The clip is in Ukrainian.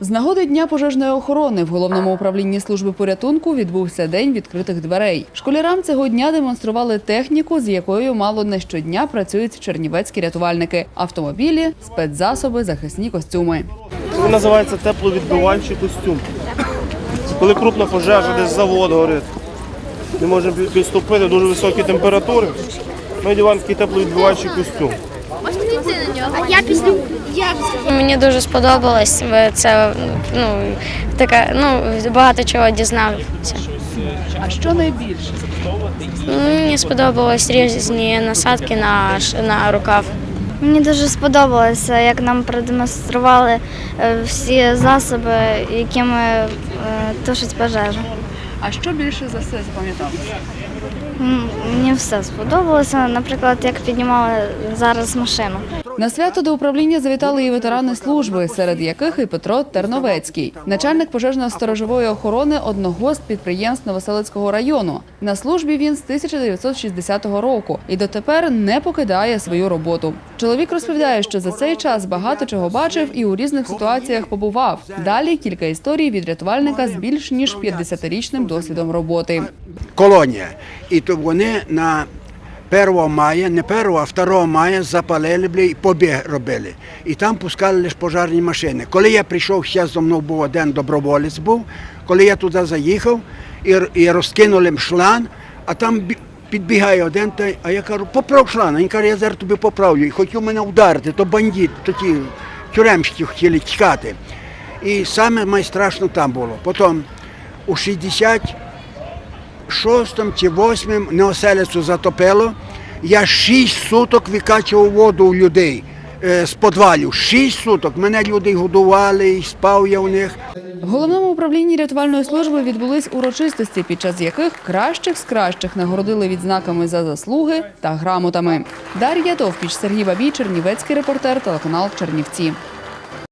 З нагоди Дня пожежної охорони в головному управлінні служби порятунку відбувся день відкритих дверей. Школярам цього дня демонстрували техніку, з якою мало не щодня працюють чернівецькі рятувальники: автомобілі, спецзасоби, захисні костюми. Він називається тепловідбиваючий костюм. Коли крупна пожежа, десь завод горить. Не можемо підступити дуже високі температури. Ми одягаємо такий тепловідбиваючий костюм. Я після я Мені дуже сподобалось. Це ну така, ну багато чого дізнався. А що найбільше? Мені сподобалось різні насадки на на рукав. мені дуже сподобалося, як нам продемонстрували е, всі засоби, якими е, тушать пожежу. А що більше за все запам'яталося? Мені все сподобалося. Наприклад, як піднімали зараз машину. На свято до управління завітали і ветерани служби, серед яких і Петро Терновецький, начальник пожежно-сторожової охорони одного з підприємств Новоселицького району. На службі він з 1960 року і дотепер не покидає свою роботу. Чоловік розповідає, що за цей час багато чого бачив і у різних ситуаціях побував. Далі кілька історій від рятувальника з більш ніж 50-річним досвідом роботи. колонія. І то вони на 1 мая, не 1, а 2 мая запалили бля, і побіг робили. І там пускали лише пожарні машини. Коли я прийшов, ще зо мною був один доброволець був, коли я туди заїхав і, і розкинули шлан, а там підбігає один, та, а я кажу, поправ шлан. Він каже, я зараз тобі поправлю. І хотів мене вдарити, то бандит, то ті тюремщики хотіли тікати. І саме найстрашно там було. Потім у 60 шостому чи восьмим неоселицю затопило. Я шість суток викачував воду у людей е, з подвалів. Шість суток. Мене люди годували, і спав я у них. В головному управлінні рятувальної служби відбулись урочистості, під час яких кращих з кращих нагородили відзнаками за заслуги та грамотами. Дар'я Довпіч, Сергій Бабій, Чернівецький репортер, телеканал Чернівці.